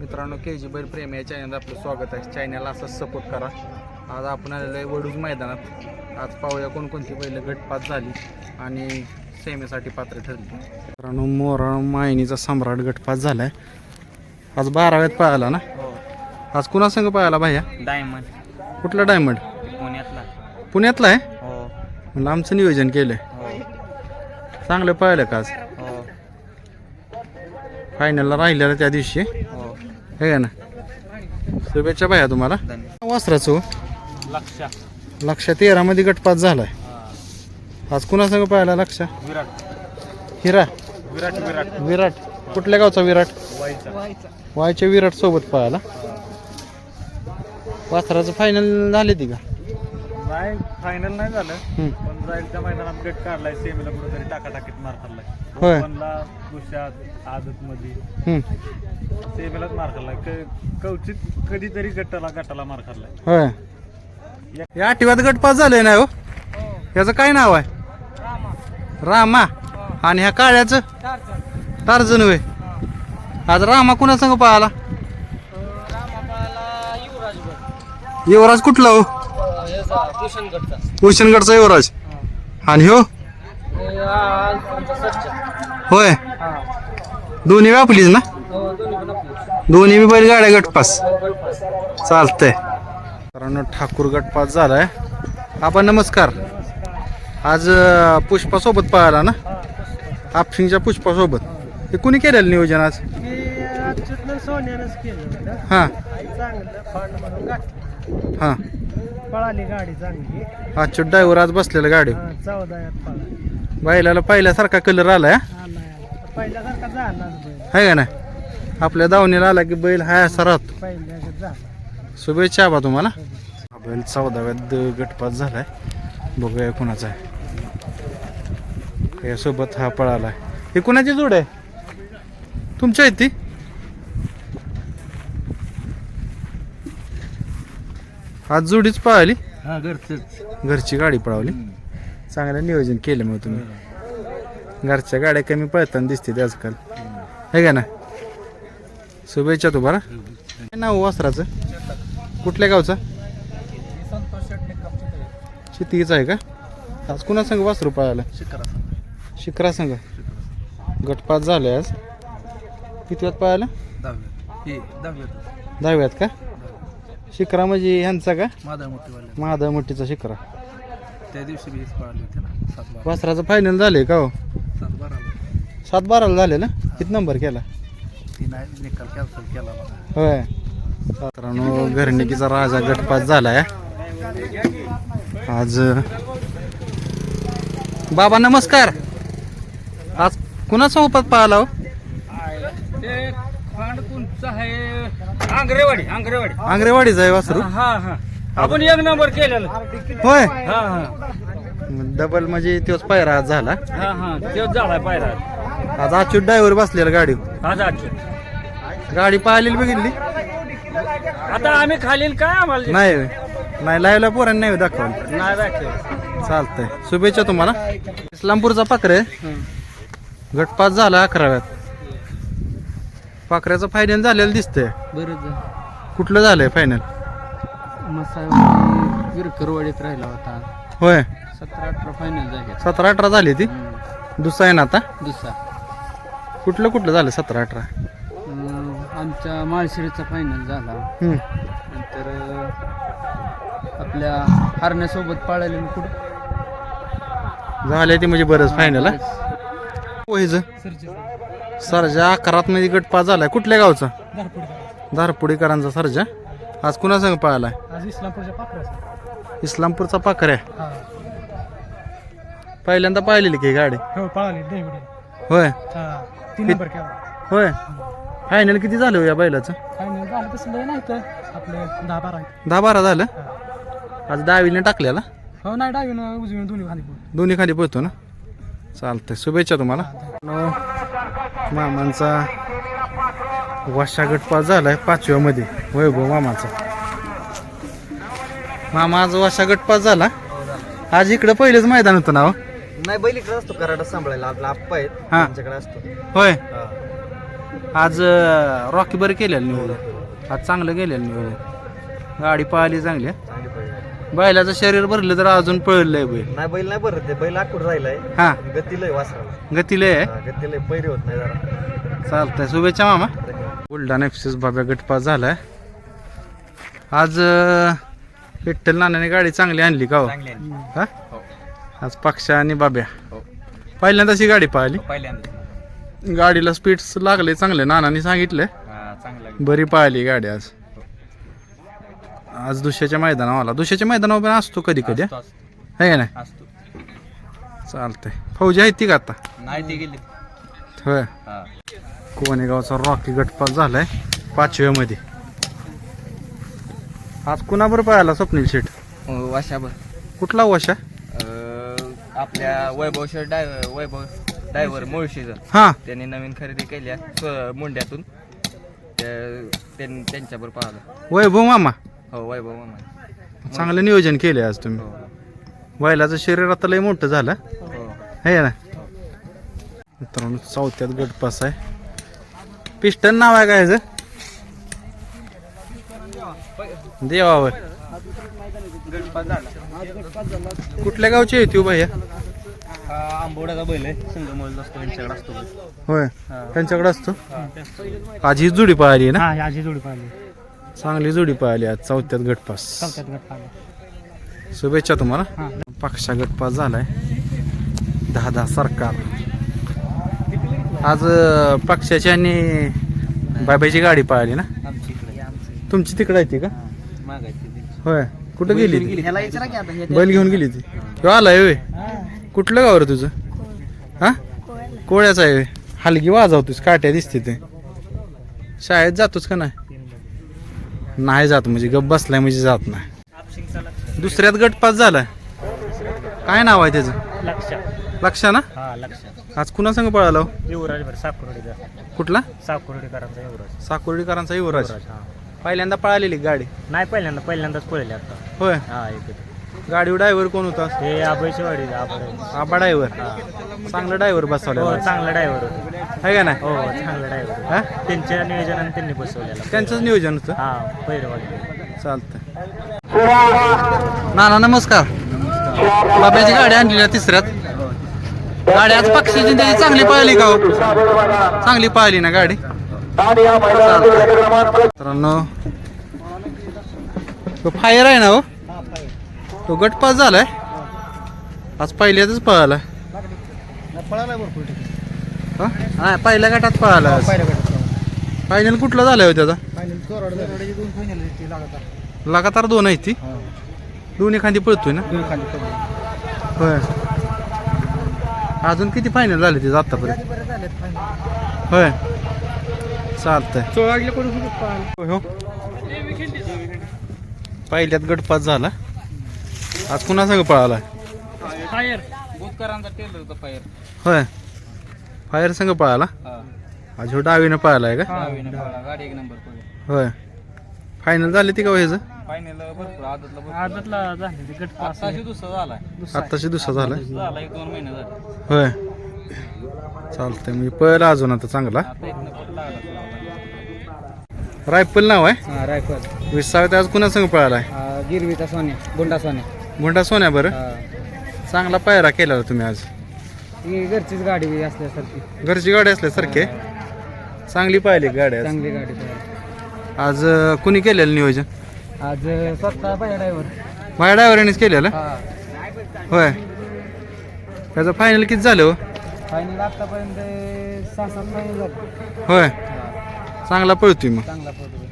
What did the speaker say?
मित्रांनो के जी बैल प्रेमी या चॅनलला आपलं स्वागत आहे. चॅनलला असंच सपोर्ट करा. आज आपण आलेलो आहे वडूज मैदानात. आज पाहूया कोणकोणती बैल गटपात झाली आणि सेमीसाठी पात्र ठरली. मित्रांनो मोरा मायनीचा सम्राट गटपात झालाय. आज बाराव्यात पळाला ना? आज कुणा संघ पळाला भाया? डायमंड. कुठला डायमंड? पुण्यातला. पुण्यातला आहे? हो. म्हणलं आमचं नियोजन केलंय. हो. चांगलं पळालं का आज? हो. फायनलला राहिलेलं त्या दिवशी. हो ना? शुभेच्छा भाया तुम्हाला. वासराचं हो. लक्ष लक्ष तेरामध्ये गटपात झालाय. आज कुणासंग पाहायला लक्ष विराट. हिरा. विराट विराट. विराट. कुठल्या गावचा विराट? व्हायचा वायच्या विराट सोबत पाहायला. वासराचं फायनल झाले ती का? नाही फायनल नाही झालं. हम्म. पण जायलच्या मैदानात गट काढलाय सेमीला कुठेतरी टाकाटाकीत मार खाल्लाय. होय. ओपनला दुसऱ्यात आदत मध्ये हम्म. सेमीलाच मार खाल्लाय. क- कवचित कधीतरी गटाला गटाला मार खाल्लाय. होय. या आठव्यात गटपात झालंय ना हो? याचं काय नाव आहे? रामा. आणि ह्या काळ्याचं? टार्जन होय. आज रामा कुणासंग पाहायला? युवराज कुठला हो? भूषणगडचा युवराज. आणि हो होय. दोन्ही व्यापलीच ना? दोन्ही बी बैलगाड्या गटपास. चालतंय. कारण ठाकूर गटपास झालाय. आपण नमस्कार. आज पुष्पासोबत पाहिला ना? आपशिंगच्या पुष्पासोबत. हे कुणी केलेलं नियोजन आज? हां. हां. पळाली गाडी चांगली. ड्रायव्हर आज बसलेला गाडी. हा, चौदा यात पळाली. बैलाला पहिल्यासारखा कलर आलाय हा? आला आला. पहिल्यासारखा झालाच बैल. है का नाही? आपल्या दावणीला आला की बैल हाय असा राहतो. पहिल्या झाला. शुभेच्छा बा तुम्हाला. हा बैल चौदाव्यात गटपात झालाय. बघूया कुणाचा आहे. यासोबत हा पळालाय. हे कुणाची जोड आहे? तुमच्या आहेत ती आज जोडीच पळाली? हा घरची गाडी पळवली. चांगलं नियोजन केलं मग तुम्ही. घरच्या गाड्या कमी पळताना दिसते आजकाल. हे का ना? शुभेच्छा तुम्हाला. काय नाव वासराचं? कुठल्या गावचं? शेतीच आहे का? आज कुणा संघ वासरू पळाला? शिकरा संघ. गटपात झाले आज. किती वेळात पळाला दहाव्यात का? शिकरा म्हणजे ह्यांचा का? मोठीवाल्या महादा मोठीचा शिकरा त्या दिवशी बीच पळाली होती ना सात बारा. वासराचं फायनल झाले का हो? सात बारा सात बाराला झाले ना? किती नंबर केला? ती नाही निकाल कॅन्सल केला मला. होय. मित्रांनो घरनिकीचा राजा गटपात झालाय. आज बाबा नमस्कार. आज कुणाचा उपात पाहिला हो? आहे आंग्रेवाडी आंग्रेवाडी. आंग्रेवाडीचा आहे वासरू? हा हा. आपण एक नंबर केलेला. होय? हा हा. डबल म्हणजे तोच पायरा आज झाला. हा हा. तेच आज अच्युत ड्रायव्हर बसलेला गाडी आज आजचे गाडी पाहिलेली बघितली? आता आम्ही खालील काय आम्हाला नाही होय. नाही लाईव्हला पोरांनी नाही दाखवलं. नाही चालतंय. शुभेच्छा तुम्हाला. इस्लामपूरचा पाखरे गटपात झाला अकराव्यात. पाखऱ्याचं फायनल झालेलं दिसतंय. बरं कुठलं झालंय फायनल विरकरवाडीत राहिला होता. होय. सतरा अठरा फायनल झाले सतरा अठरा झाली ती? दुसरा आहे ना आता? दुसरा. कुठलं कुठलं झालं सतरा अठरा आमच्या माळशिरीचा फायनल झाला. हम्म. नंतर आपल्या हरण्यासोबत पाळायला कुठं? झालंय ते म्हणजे बरंच फायनल होईच सरजा अकरात मध्ये गटपात झालाय. कुठल्या गावचा? धारपुडीकरांचा सरजा. आज कुणा आज इस्लामपूरच्या पाकऱ्या इस्लामपूरचा पाखऱ्या? पहिल्यांदा पाहिलेली की गाडी? हो पळाली होय. हा तीन नंबर केला होय. फायनल किती झालं हो या बैलाचं? फायनल झालं तसं लय नाही तर आपले दहा बारा दहा बारा झालं? आज दहावीने टाकलेला हो नाही डावीन उजवीन दोन्ही खाली दोन्ही खाली पळतो ना? चालतंय. शुभेच्छा तुम्हाला. मामांचा वाशा गटपास झालाय पाचव्यामध्ये. वैभव मामाचा. मामा आज वाशा गटपास झाला. आज इकडं पहिलेच मैदान होतं ना हो? नाही बैल इकडे असतो कराडा सांभाळायला. आपला आप्पा आहेत हा. त्यांच्याकडे असतो. होय? आज रॉकी बरं केलेलं नियोजन. आज चांगलं केलेलं नियोजन. गाडी पळाली चांगली. हं? बैलाचं शरीर भरलं तर अजून पळलंय बैल. नाही बैल नाही बरं ते बैल आखूड राहिलाय. हा. गतीलय वासराला. गतीला आहे हा, गतीलय. पैरे होत नाही जरा. चालतंय. शुभेच्छा मामा. बुलढाणा एफसीस बाब्या गटपास झालाय. आज अं, विठ्ठल नानाने गाडी चांगली आणली का हो? आहे. हा? हो. आज पक्षा आणि बाब्या. हो. पहिल्यांदा अशी गाडी पाहिली. पहिल्यांदा गाडीला स्पीड लागले चांगले. नानाने सांगितलं. हा चांगला. बरी पाहिली गाडी आज. आज दुसऱ्याच्या मैदानावर आला दुसऱ्याच्या मैदानावर पण असतो कधी कधी असतो, आहे का नाही? असतो. चालतंय. फौजी आहेत ती का आता? नाही ते गेली. होय. हा. कोणेगावचा रॉकी गटपास झालाय पाचव्यामध्ये. आज कुणाबरोबर पाहिला स्वप्नील शेठ? वाशाबर कुठला वशा? आपल्या वैभव शर डाय वैभव डायव्हर मुळशीचं हा. त्यांनी नवीन खरेदी केली आहे स्व- मुंड्यातून. त्या- त्यां- त्यांच्यावर पाहिलं वैभव मामा? हो वैभव मामा चांगलं नियोजन केलंय आज तुम्ही. हो. बैलाचं शरीर आता लय मोठं झालं. हो. आहे ना. मित्रांनो चौथ्यात गटपास आहे. पिस्टन नाव आहे काय ह्याचं? देवावर. कुठल्या गावची आहे ती भैया आंबोड्याचा बैल आहे. संगमोल असतो यांच्याकडे असतो बैल. होय. त्यांच्याकडे असतो? आज ही जुडी पाहिली ना? हा याची जोडी पाहिली चांगली जुडी पाहिली आज चौथ्यात गटपास. चौथ्यात गट पाहिली शुभेच्छा तुम्हाला. हा. पक्षा गटपास झालाय. दहा दहा सरकार. आज अं, पक्षाची आणि बाबाची गाडी पाहिली ना? आमची इकडे. आमची तुमची तिकडे आहे ती का? मागायची होय. कुठं गेली ती? ह्याला विचारा की आता हे बैल घेऊन गेली ती? ह्यो आलाय होय कुठलं गाव रे तुझं? हा? कोळ्याचं आहे होय. हलगी वाजवतोस काट्या दिसते ते. शाळेत जातोस का नाही? नाही जात म्हणजे गप बसलाय म्हणजे जात नाही. दुसऱ्यात गट पास झालाय. काय नाव आहे त्याचं? लक्ष लक्षा ना? हा लक्ष आज कुणा संग पळाला हो? कुठला? साकुर्डीकरांचा युवराज. साकुर्डीकरांचा युवराज. पहिल्यांदा पळालेली गाडी. नाही पहिल्यांदा पहिल्यांदाच पळले आता. होय. हा एक गाडी ड्रायव्हर कोण होता? हे आबाईची वाडी आबाई आबा ड्रायव्हर. चांगला ड्रायव्हर बसवला हो चांगला ड्रायव्हर आहे का नाही? हो चांगला ड्रायव्हर हा? त्यांच्या नियोजनाने त्यांनी बसवलेला. त्यांचंच नियोजन होतं? हा पैरवाडी चालतंय. नाना नमस्कार. बाब्याची गाडी आणली आहे तिसऱ्यात? गाडी आज पक्षीची त्याची चांगली पाहिली का हो? चांगली पाहिली ना गाडी. मित्रांनो फायर आहे ना हो? तो गट पास झालाय. आज पहिल्यातच पळाला. हा? हा पहिल्या गटात पळाला. फायनल कुठला झालाय हो त्याचा? लगातार. दोन आहेत ती? दोन्ही खांदी पळतोय ना? होय. अजून किती फायनल झाले तिथं आतापर्यंत? होय. चालतंय. हो. पहिल्यात गटपास झाला. आज कुणा संग पळाला? फायर. बुधकरांचा टेलर होता फायर. होय. फायर संघ पळाला? आज ह्यो डावीनं पळालाय का? गाडी एक नंबर पडली होय. फायनल झाली ती का हो ह्याचं? फायनल भरपूर आदतला भरपूर. आदतला झाले गट पास आताशी दुसरा झालाय. आत्ताशी दुसरा झाला. झाला एक दोन महिने झाले. होय. चालतंय म्हणजे पळला अजून आता चांगला. आता लागला रायफल नाव आहे? हा रायफल. विसाव्यात आज कुणा संग पळालाय गिरवीचा सोन्या गुंडा सोन्या. भोंडा सोन्या बरं? चांगला पायरा केला तुम्ही आज. ही घरचीच गाडी असल्यासारखी. घरची गाडी असल्यासारखे? चांगली पाहिली गाडी आज. चांगली गाडी आज अं, कुणी केलेलं नियोजन? आज स्वतः बाय ड्रायव्हर माझ्या ड्रायव्हरानेच केलेलं? होय. त्याचं फायनल किती झालं हो? फायनल आतापर्यंत सहा सात झाले. होय. चांगला पळतोय मग. चांगला फोटो